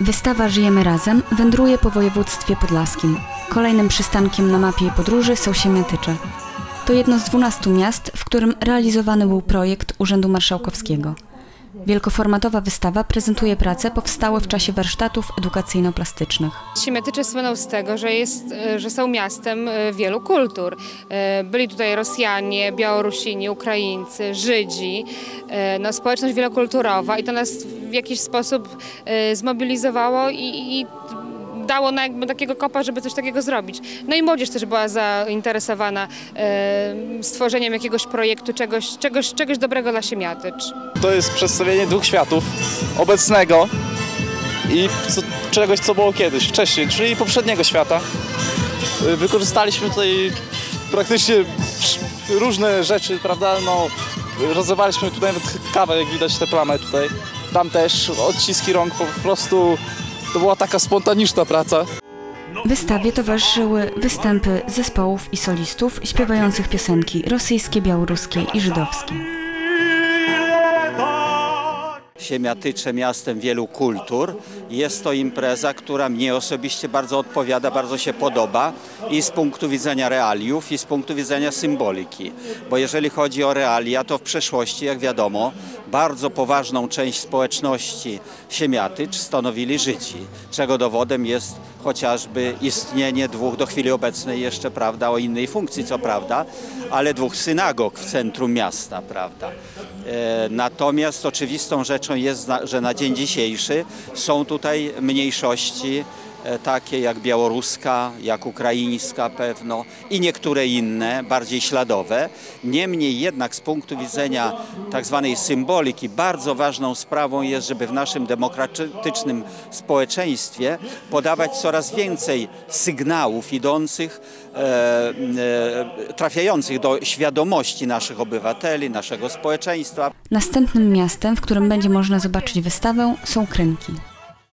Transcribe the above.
Wystawa Żyjemy Razem wędruje po województwie podlaskim. Kolejnym przystankiem na mapie podróży są Siemiatycze. To jedno z 12 miast, w którym realizowany był projekt Urzędu Marszałkowskiego. Wielkoformatowa wystawa prezentuje prace powstałe w czasie warsztatów edukacyjno-plastycznych. Siemiatycze słyną z tego, że, jest, e, że są miastem e, wielu kultur. E, Byli tutaj Rosjanie, Białorusini, Ukraińcy, Żydzi, no, społeczność wielokulturowa i to nas w jakiś sposób zmobilizowało i, i dało na jakby takiego kopa, żeby coś takiego zrobić. No i młodzież też była zainteresowana e, stworzeniem jakiegoś projektu, czegoś, czegoś, czegoś dobrego dla Siemiatycz. To jest przedstawienie dwóch światów. Obecnego i co, czegoś, co było kiedyś, wcześniej, czyli poprzedniego świata. Y, Wykorzystaliśmy tutaj praktycznie różne rzeczy, prawda? No, rozlewaliśmy tutaj nawet kawę, jak widać tę plamę tutaj. Tam też odciski rąk, po prostu to była taka spontaniczna praca. Wystawie towarzyszyły występy zespołów i solistów śpiewających piosenki rosyjskie, białoruskie i żydowskie. Siemiatycze miastem wielu kultur. Jest to impreza, która mnie osobiście bardzo odpowiada, bardzo się podoba i z punktu widzenia realiów, i z punktu widzenia symboliki. Bo jeżeli chodzi o realia, to w przeszłości, jak wiadomo, bardzo poważną część społeczności Siemiatycz stanowili Żydzi, czego dowodem jest chociażby istnienie dwóch, do chwili obecnej jeszcze, prawda, o innej funkcji, co prawda, ale dwóch synagog w centrum miasta, prawda. E, Natomiast oczywistą rzeczą jest, że na dzień dzisiejszy są tutaj mniejszości takie jak białoruska, jak ukraińska pewno i niektóre inne, bardziej śladowe. Niemniej jednak z punktu widzenia tak zwanej symboliki bardzo ważną sprawą jest, żeby w naszym demokratycznym społeczeństwie podawać coraz więcej sygnałów idących, e, e, trafiających do świadomości naszych obywateli, naszego społeczeństwa. Następnym miastem, w którym będzie można zobaczyć wystawę są Krynki.